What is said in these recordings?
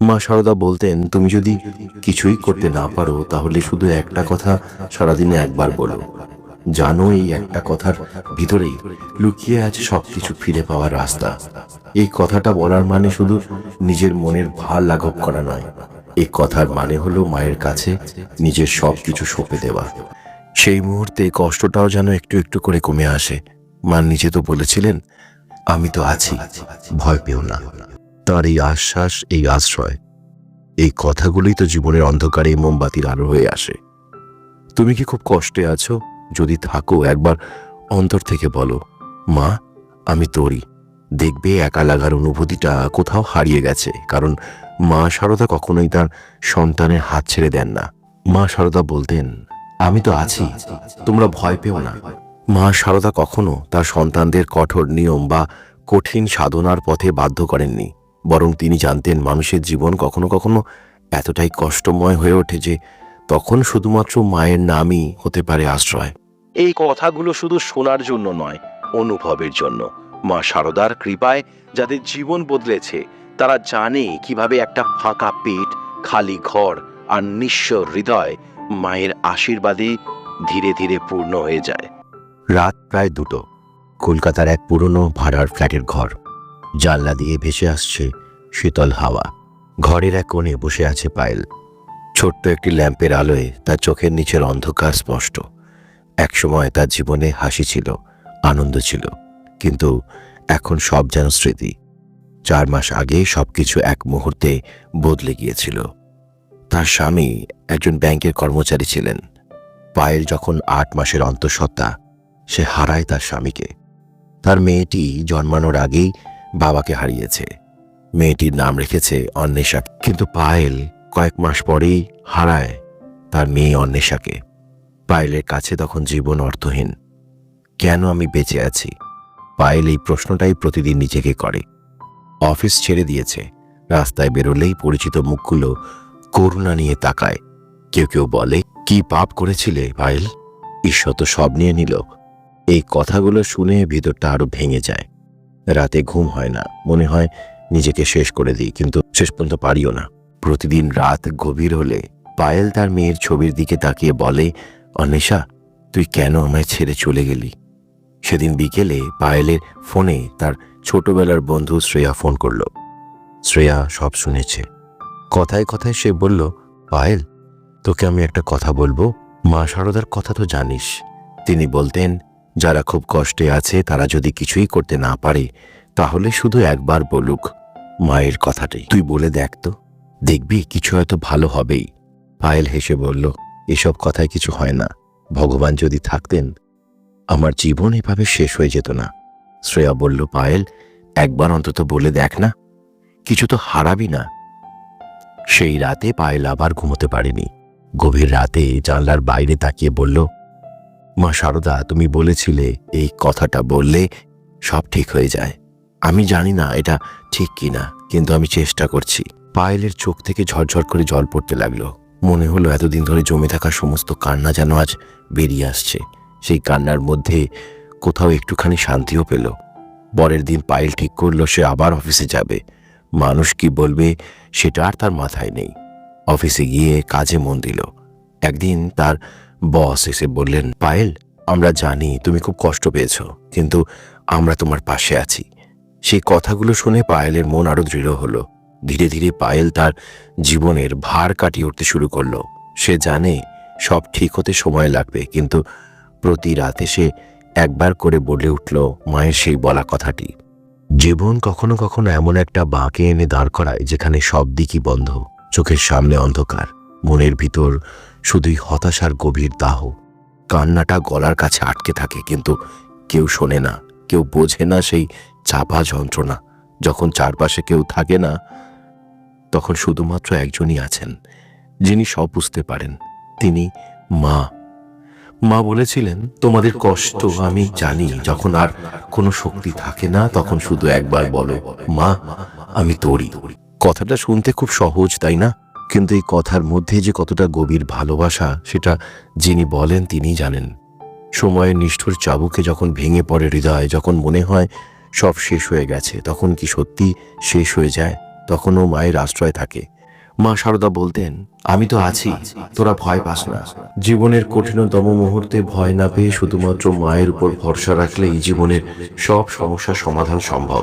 মা সারদা বলতেন, তুমি যদি কিছুই করতে না পারো, তাহলে শুধু একটা কথা সারাদিনে একবার বলো। জানো এই একটা কথার ভিতরেই লুকিয়ে আছে সবকিছু ফিরে পাওয়ার রাস্তা। এই কথাটা বলার মানে শুধু নিজের মনের ভার লাঘব করা নয়। এই কথার মানে হলো মায়ের কাছে নিজের সবকিছু সঁপে দেওয়া। সেই মুহূর্তে কষ্টটাও যেন একটু একটু করে কমে আসে। মা নিজে তো বলেছিলেন, আমি তো আছি, ভয় পেও না। তার এই আশ্বাস, এই আশ্রয়, এই কথাগুলোই তো জীবনের অন্ধকারে মোমবাতির আলো হয়ে আসে। তুমি কি খুব কষ্টে আছো? যদি থাকো, একবার অন্তর থেকে বলো, মা, আমি তোরই দেখবে একা লাগার অনুভূতিটা কোথাও হারিয়ে গেছে। কারণ মা সারদা কখনোই তার সন্তানের হাত ছেড়ে দেন না। মা সারদা বলতেন, আমি তো আছি, তোমরা ভয় পেও না। মা সারদা কখনো তার সন্তানদের কঠোর নিয়ম বা কঠিন সাধনার পথে বাধ্য করেননি। বরং তিনি জানতেন মানুষের জীবন কখনো কখনো এতটাই কষ্টময় হয়ে ওঠে যে তখন শুধুমাত্র মায়ের নামই হতে পারে আশ্রয়। এই কথাগুলো শুধু শোনার জন্য নয় অনুভবের জন্য। মা সারদার কৃপায় যাদের জীবন বদলেছে তারা জানে কীভাবে একটা ফাঁকা পেট খালি ঘর আর নিঃস্ব হৃদয় মায়ের আশীর্বাদে ধীরে ধীরে পূর্ণ হয়ে যায়। রাত প্রায় দুটো। কলকাতার এক পুরনো ভাড়ার ফ্ল্যাটের ঘর। জানলা দিয়ে ভেসে আসছে শীতল হাওয়া। ঘরের এক কোণে বসে আছে পায়েল। ছোট্ট একটি ল্যাম্পের আলোয় তার চোখের নিচের অন্ধকার স্পষ্ট। একসময় তার জীবনে হাসি ছিল, আনন্দ ছিল, কিন্তু এখন সব যেন স্মৃতি। চার মাস আগে সবকিছু এক মুহূর্তে বদলে গিয়েছিল। তার স্বামী একজন ব্যাংকের কর্মচারী ছিলেন। পায়েল যখন আট মাসের অন্তঃসত্ত্বা, সে হারায় তার স্বামীকে। তার মেয়েটি জন্মানোর আগেই বাবাকে হারিয়েছে। মেয়েটির নাম রেখেছে অন্বেষা। কিন্তু পায়েল কয়েক মাস পরেই হারায় তার মেয়ে অন্বেষাকে। পায়েলের কাছে তখন জীবন অর্থহীন। কেন আমি বেঁচে আছি? পায়েল এই প্রশ্নটাই প্রতিদিন নিজেকে করে। অফিস ছেড়ে দিয়েছে। রাস্তায় বেরোলেই পরিচিত মুখগুলো করুণা নিয়ে তাকায়। কেউ কেউ বলে, কি পাপ করেছিলে পায়েল? ঈশ্বর তো সব নিয়ে নিল। এই কথাগুলো শুনে ভিতরটা আরও ভেঙে যায়। রাতে ঘুম হয় না। মনে হয় নিজেকে শেষ করে দিই, কিন্তু শেষ পর্যন্ত পারিও না। প্রতিদিন রাত গভীর হলে পায়েল তার মেয়ের ছবির দিকে তাকিয়ে বলে, অন্বেষা, তুই কেন আমায় ছেড়ে চলে গেলি? সেদিন বিকেলে পায়েলের ফোনে তার ছোটবেলার বন্ধু শ্রেয়া ফোন করল। শ্রেয়া সব শুনেছে। কথায় কথায় সে বলল, পায়েল, তোকে আমি একটা কথা বলব? মা সারদার কথা তো জানিস। তিনি বলতেন যারা খুব কষ্টে আছে, তারা যদি কিছুই করতে না পারে, তাহলে শুধু একবার বলুক, মায়ের কথাটাই। তুই বলে দেখ তো, দেখবি কিছু হয়তো ভালো হবেই। পায়েল হেসে বলল, এসব কথায় কিছু হয় না। ভগবান যদি থাকতেন, আমার জীবন এভাবে শেষ হয়ে যেত না। শ্রেয়া বলল, পায়েল, একবার অন্তত বলে দেখ না, কিছু তো হারাবি না। সেই রাতে পায়েল আবার ঘুমোতে পারেনি। গভীর রাতে জানলার বাইরে তাকিয়ে বলল মা সারদা, তুমি বলেছিলে এই কথাটা বললে সব ঠিক হয়ে যায়। আমি জানি না এটা ঠিক কিনা, কিন্তু আমি চেষ্টা করছি। পায়েলের চোখ থেকে ঝরঝর করে জল পড়তে লাগল। মনে হলো এতদিন ধরে জমে থাকা সমস্ত কান্না যেন আজ বেরিয়ে আসছে। সেই কান্নার মধ্যে কোথাও একটুখানি শান্তিও পেল। পরের দিন পায়েল ঠিক করল সে আবার অফিসে যাবে। মানুষ কি বলবে সেটা আর তার মাথায় নেই। অফিসে গিয়ে কাজে মন দিল। একদিন তার বস এসে বললেন, পায়েল, আমরা জানি তুমি খুব কষ্ট পেয়েছ, কিন্তু আমরা তোমার পাশে আছি। সেই কথাগুলো শুনে পায়েলের মন আরও দৃঢ় হলো। ধীরে ধীরে পায়েল তার জীবনের ভার কাটিয়ে উঠতে শুরু করল। সে জানে সব ঠিক হতে সময় লাগবে, কিন্তু প্রতি রাতে সে একবার করে বলে উঠল মায়ের সেই বলা কথাটি। জীবন কখনো কখনো এমন একটা বাঁকে এনে দাঁড় করায়, যেখানে সব দিকই বন্ধ, চোখের সামনে অন্ধকার, মনের ভিতর শুধুই হতাশার গভীর দাহ। কান্নাটা গলার কাছে আটকে থাকে, কিন্তু কেউ শোনে না, কেউ বোঝে না সেই চাপা যন্ত্রণা। যখন চারপাশে কেউ থাকে না, তখন শুধুমাত্র একজনই আছেন, যিনি সব বুঝতে পারেন, তিনি মা। মা বলেছিলেন, তোমাদের কষ্ট আমি জানি, যখন আর কোনো শক্তি থাকে না, তখন শুধু একবার বলো, মা, আমি তোরই কথাটা শুনতে খুব সহজ, তাই না? কিন্তু এই কথার মধ্যে যে কতটা গভীর ভালোবাসা, সেটা যিনি বলেন তিনি জানেন। সময়ের নিষ্ঠুর চাবুকে যখন ভেঙে পড়ে হৃদয়, যখন মনে হয় সব শেষ হয়ে গেছে, তখন কি সত্যি শেষ হয়ে যায়? তখনও মায়ের আশ্রয় থাকে। মা সারদা বলতেন, আমি তো আছি, তোরা ভয় পাস না। জীবনের কঠিনতম মুহূর্তে ভয় না পেয়ে শুধুমাত্র মায়ের উপর ভরসা রাখলেই জীবনের সব সমস্যার সমাধান সম্ভব।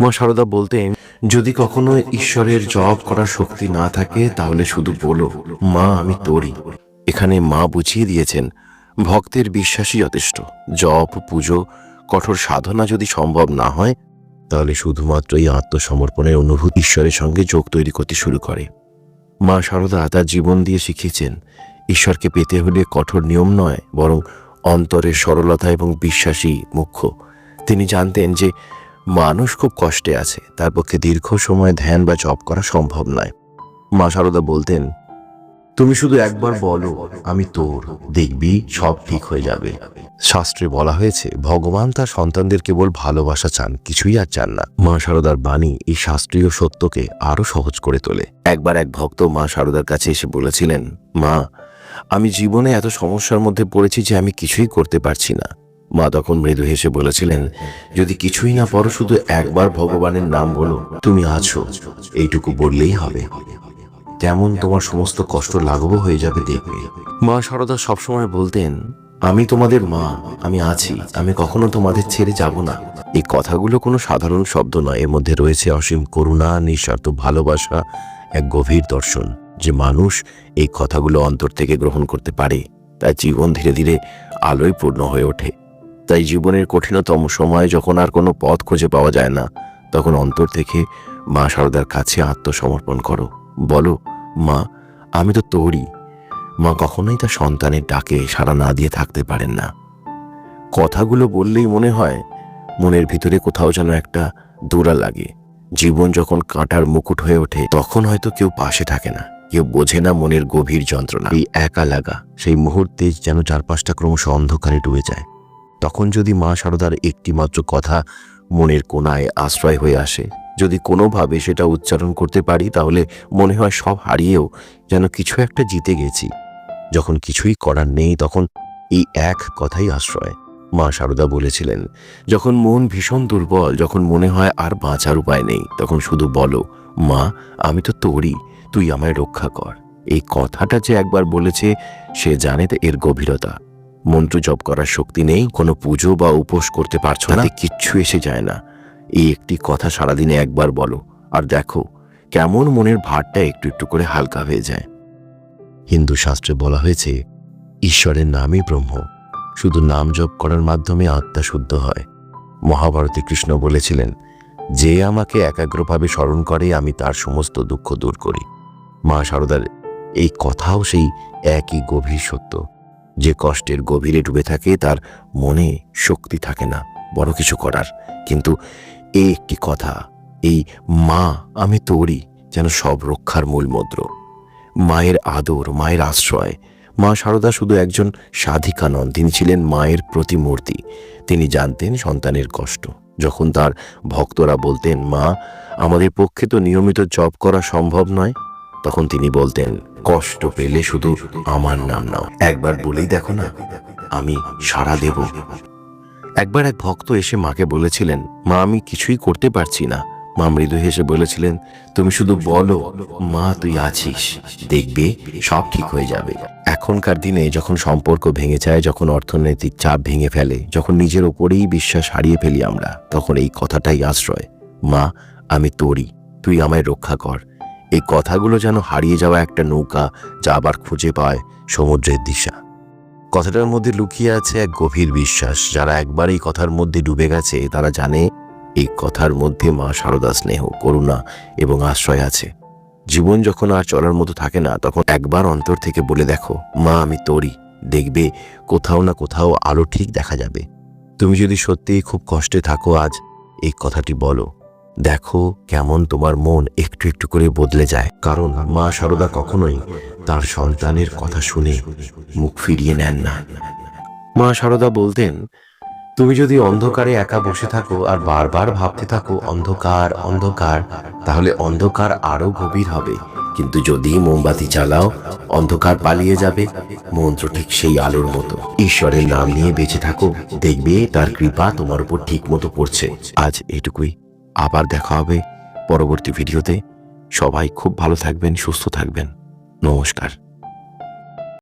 মা সারদা বলতেন যদি কখনো ঈশ্বরের জপ করার শক্তি না থাকে, তাহলে শুধু বলো, মা, আমি তোরই। এখানে মা বুঝিয়ে দিয়েছেন, ভক্তের বিশ্বাসই যথেষ্ট। জপ, পুজো, কঠোর সাধনা যদি সম্ভব না হয়, তাহলে শুধুমাত্র এই আত্মসমর্পণের অনুভূতি ঈশ্বরের সঙ্গে যোগ তৈরি করতে শুরু করে। মা সারদা তার জীবন দিয়ে শিখিয়েছেন, ঈশ্বরকে পেতে হলে কঠোর নিয়ম নয়, বরং অন্তরের সরলতা এবং বিশ্বাসী মুখ্য। তিনি জানতেন যে মানুষ খুব কষ্টে আছে, তার পক্ষে দীর্ঘ সময় ধ্যান বা জপ করা সম্ভব নয়। মা সারদা বলতেন, তুমি শুধু একবার বলো, আমি তোর, দেখবি সব ঠিক হয়ে যাবে। শাস্ত্রে বলা হয়েছে, ভগবান তার সন্তানদের কেবল ভালোবাসা চান, কিছুই আর চান না। মা সারদার বাণী এই শাস্ত্রীয় সত্যকে আরও সহজ করে তোলে। একবার এক ভক্ত মা সারদার কাছে এসে বলেছিলেন, মা, আমি জীবনে এত সমস্যার মধ্যে পড়েছি যে আমি কিছুই করতে পারছি না। মা তখন মৃদু হেসে বলেছিলেন, যদি কিছুই না পড়ো, শুধু একবার ভগবানের নাম বলো, তুমি আছো। এইটুকু বললেই হবে। তেমন তোমার সমস্ত কষ্ট লাঘব হয়ে যাবে দেখবে। মা সারদা সবসময় বলতেন, আমি তোমাদের মা, আমি আছি, আমি কখনো তোমাদের ছেড়ে যাব না। এই কথাগুলো কোনো সাধারণ শব্দ নয়, এর মধ্যে রয়েছে অসীম করুণা, নিঃস্বার্থ ভালোবাসা, এক গভীর দর্শন। যে মানুষ এই কথাগুলো অন্তর থেকে গ্রহণ করতে পারে, তার জীবন ধীরে ধীরে আলোয় পূর্ণ হয়ে ওঠে। তাই জীবনের কঠিনতম সময় যখন আর কোনো পথ খুঁজে পাওয়া যায় না, তখন অন্তর থেকে মা সারদার কাছে আত্মসমর্পণ করো। বলো, মা, আমি তো তোরই মা কখনোই তার সন্তানের ডাকে সাড়া না দিয়ে থাকতে পারেন না। কথাগুলো বললেই মনে হয় মনের ভিতরে কোথাও যেন একটা দোড়া লাগে। জীবন যখন কাঁটার মুকুট হয়ে ওঠে, তখন হয়তো কেউ পাশে থাকে না, কেউ বোঝে না মনের গভীর যন্ত্রণা। এই একা লাগা, সেই মুহূর্তে যেন চারপাশটা ক্রমশ অন্ধকারে ডুবে যায়। তখন যদি মা সারদার একটি মাত্র কথা মনের কোনায় আশ্রয় হয়ে আসে, যদি কোনোভাবে সেটা উচ্চারণ করতে পারি, তাহলে মনে হয় সব হারিয়েও যেন কিছু একটা জিতে গেছি। যখন কিছুই করার নেই, তখন এই এক কথাই আশ্রয়, মা সারদা বলেছিলেন। যখন মন ভীষণ দুর্বল, যখন মনে হয় আর বাঁচার উপায় নেই, তখন শুধু বলো, মা, আমি তো তোরই, তুই আমায় রক্ষা কর। এই কথাটা যে একবার বলেছে, সে জানে এর গভীরতা। মন্ত্র জপ করার শক্তি নেই কোনো পুজো বা উপোস করতে পারছ না। কিচ্ছু এসে যায় না। এই একটি কথা সারাদিনে একবার বলো আর দেখো কেমন মনের ভারটা একটু একটু করে হালকা হয়ে যায়। হিন্দু শাস্ত্রে বলা হয়েছে ঈশ্বরের নামই ব্রহ্ম শুধু নাম জপ করার মাধ্যমে আত্মা শুদ্ধ হয়। মহাভারতে কৃষ্ণ বলেছিলেন যে আমাকে একাগ্রভাবে স্মরণ করে আমি তার সমস্ত দুঃখ দূর করি। মা সারদার এই কথাও সেই একই গভীর সত্য। যে কষ্টের গভীরে ডুবে থাকে, তার মনে শক্তি থাকে না, বড় কিছু করার। কিন্তু এই একটি কথা, এই মা আমি তোরই যেন সব রক্ষার মূল মন্ত্র। মায়ের আদর, মায়ের আশ্রয়। মা সারদা শুধু একজন সাধিকা নন, তিনি ছিলেন মায়ের প্রতিমূর্তি। তিনি জানতেন সন্তানের কষ্ট। যখন তার ভক্তরা বলতেন, মা, আমাদের পক্ষে তো নিয়মিত জপ করা সম্ভব নয়? তখন তিনি বলতেন কষ্ট পেলে শুধু আমার নাম নাও। একবার বলেই দেখো না, আমি সাড়া দেব। একবার এক ভক্ত এসে মাকে বলেছিলেন, মা, আমি কিছুই করতে পারছি না। মা মৃদু হেসে বলেছিলেন, তুমি শুধু বলো, মা, তুই আছিস। দেখবে, সব ঠিক হয়ে যাবে। এখনকার দিনে যখন সম্পর্ক ভেঙে যায়, যখন অর্থনৈতিক চাপ ভেঙে ফেলে, যখন নিজের ওপরেই বিশ্বাস হারিয়ে ফেলি আমরা, তখন এই কথাটাই আশ্রয়। মা, আমি তোরই, তুই আমায় রক্ষা কর। এই কথাগুলো যেন হারিয়ে যাওয়া একটা নৌকা যা আবার খুঁজে পায় সমুদ্রের দিশা। কথাটার মধ্যে লুকিয়ে আছে এক গভীর বিশ্বাস। যারা একবার এই কথার মধ্যে ডুবে গেছে, তারা জানে এই কথার মধ্যে মা সারদা স্নেহ, করুণা এবং আশ্রয় আছে। জীবন যখন আর চলার মতো থাকে না, তখন একবার অন্তর থেকে বলে দেখো, মা, আমি তোরই দেখবে, কোথাও না কোথাও আলো ঠিক দেখা যাবে। তুমি যদি সত্যিই খুব কষ্টে থাকো, আজ এই কথাটি বলো। দেখো কেমন তোমার মন একটু একটু করে বদলে যায়। কারণ মা সারদা কখনোই তার সন্তানের কথা শুনে মুখ ফিরিয়ে নেন না। মা সারদা বলতেন, তুমি যদি অন্ধকারে একা বসে থাকো আর বারবার ভাবতে থাকো, অন্ধকার অন্ধকার, তাহলে অন্ধকার আরও গভীর হবে। কিন্তু যদি মোমবাতি চালাও অন্ধকার পালিয়ে যাবে। মন্ত্র ঠিক সেই আলোর মতো। ঈশ্বরের নাম নিয়ে বেঁচে থাকো। দেখবে তার কৃপা তোমার উপর ঠিক মতো পড়ছে। আজ এটুকুই। আবার দেখা হবে পরবর্তী ভিডিওতে। সবাই খুব ভালো থাকবেন সুস্থ থাকবেন। নমস্কার।